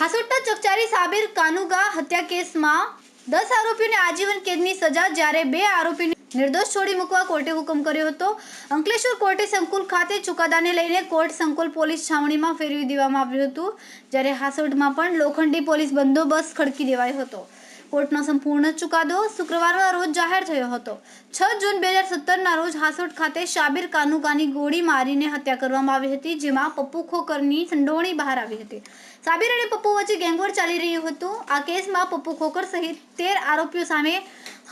હાસોટના ચકચારી સાબિર કાનુગા હત્યા કેસમાં દસ આરોપીઓને આજીવન કેદની સજા જ્યારે બે આરોપીને નિર્દોષ છોડી મૂકવા કોર્ટે હુકમ કર્યો હતો. અંકલેશ્વર કોર્ટે સંકુલ ખાતે ચુકાદાને લઈને કોર્ટ સંકુલ પોલીસ છાવણીમાં ફેરવી દેવામાં આવ્યું હતું, જ્યારે હાસોટમાં પણ લોખંડી પોલીસ બંદોબસ્ત ખડકી દેવાયો હતો. કોર્ટનો સંપૂર્ણ ચુકાદો શુક્રવારના રોજ જાહેર થયો હતો. છ જૂન બે હજાર સત્તરના રોજ હાસોટ ખાતે શાબિર કાનુકાની ગોળી મારીને હત્યા કરવામાં આવી હતી, જેમાં પપ્પુ ખોકરની સંડોવણી બહાર આવી હતી. સાબિર અને પપ્પુ વચ્ચે ગેંગવોર ચાલી રહ્યું હતું. આ કેસમાં પપ્પુ ખોકર સહિત તેર આરોપીઓ સામે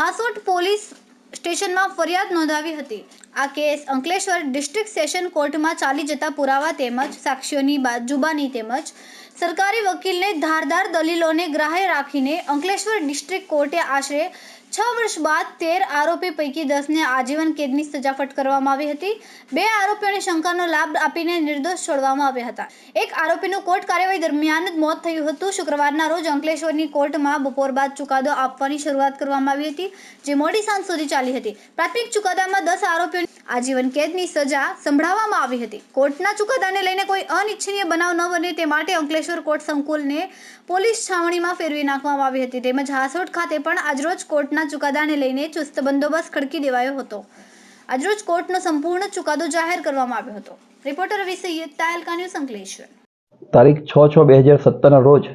હાસોટ પોલીસ સ્ટેશનમાં ફરિયાદ નોંધાવી હતી. આ કેસ અંકલેશ્વર ડિસ્ટ્રિક્ટ સેશન કોર્ટમાં ચાલી જતા પુરાવા તેમજ સાક્ષીઓની જુબાની તેમજ સરકારી વકીલને ધારદાર દલીલોને ગ્રાહ્ય રાખીને અંકલેશ્વર ડિસ્ટ્રિક્ટ કોર્ટે આશરે છ વર્ષ બાદ તેર આરોપી પૈકી દસને આજીવન કેદની સજા ફટકારવામાં આવી હતી. બે આરોપીઓને શંકાનો લાભ આપીને નિર્દોષ છોડવામાં આવ્યા હતા. એક આરોપીનું કોર્ટ કાર્યવાહી દરમિયાન જ મોત થયું હતું. શુક્રવારના રોજ અંકલેશ્વરની કોર્ટમાં બપોર બાદ ચુકાદો આપવાની શરૂઆત કરવામાં આવી હતી, જે મોડી સાંજ સુધી ચાલી હતી. પ્રાથમિક ચુકાદામાં દસ આરોપીઓને આજીવન કેદની સજા સંભળાવવામાં આવી હતી. કોર્ટના ચુકાદાને લઈને કોઈ અનિચ્છનીય બનાવ ન બને તે માટે અંકલેશ્વર કોર્ટ સંકુલને પોલીસ છાવણીમાં ફેરવી નાખવામાં આવી હતી. તેમજ હાસોટ ખાતે પણ આજરોજ કોર્ટના ચુકાદાને લઈને ચુસ્ત બંદોબસ્ત ખડકી દેવાયો હતો. આજરોજ કોર્ટનો સંપૂર્ણ ચુકાદો જાહેર કરવામાં આવ્યો હતો. રિપોર્ટર રવિ સૈયદ તાયલકા ન્યૂઝ અંકલેશ્વર. તારીખ છ છ બે હજાર સત્તરના રોજ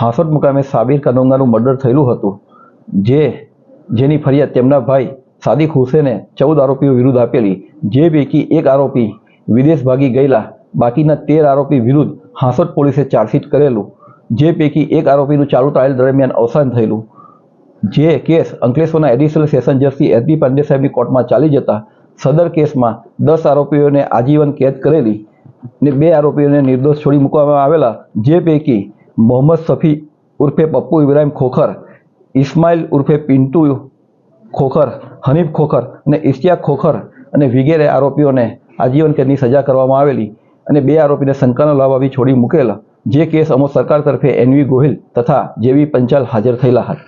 હાંસોટ મુકામે સાબિર કનોંગાનું મર્ડર થયેલું હતું. જે, જેની ફરિયાદ તેમના ભાઈ સાદિક હુસેને ચૌદ આરોપીઓ વિરુદ્ધ આપેલી જે પૈકી એક આરોપી વિદેશ ભાગી ગયેલા, બાકીના તેર આરોપી વિરુદ્ધ હાંસોટ પોલીસે ચાર્જશીટ કરેલું, જે પૈકી એક આરોપીનું ચાલુ ટ્રાયલ દરમિયાન અવસાન થયેલું. જે કેસ અંકલેશ્વરના additional session justice S Pandey સાહેબની કોર્ટમાં ચાલી જતા સદર કેસમાં દસ આરોપીઓને આજીવન કેદ કરેલી ને બે આરોપીઓને નિર્દોષ છોડી મૂકવામાં આવેલા, જે પૈકી મોહમ્મદ સફી ઉર્ફે પપ્પુ ઇબ્રાહિમ ખોખર ઇસ્માઇલ ઉર્ફે પિન્ટુ ખોખર, હનીફ ખોખર અને ઇશ્તિયાક ખોખર અને વિગેરે આરોપીઓને આજીવન કેદની સજા કરવામાં આવેલી અને બે આરોપીને શંકાનો લાભ આપી છોડી મૂકેલા જે કેસ અમો સરકાર તરફે એનવી ગોહિલ તથા જેવી પંચાલ હાજર થયેલા હતા.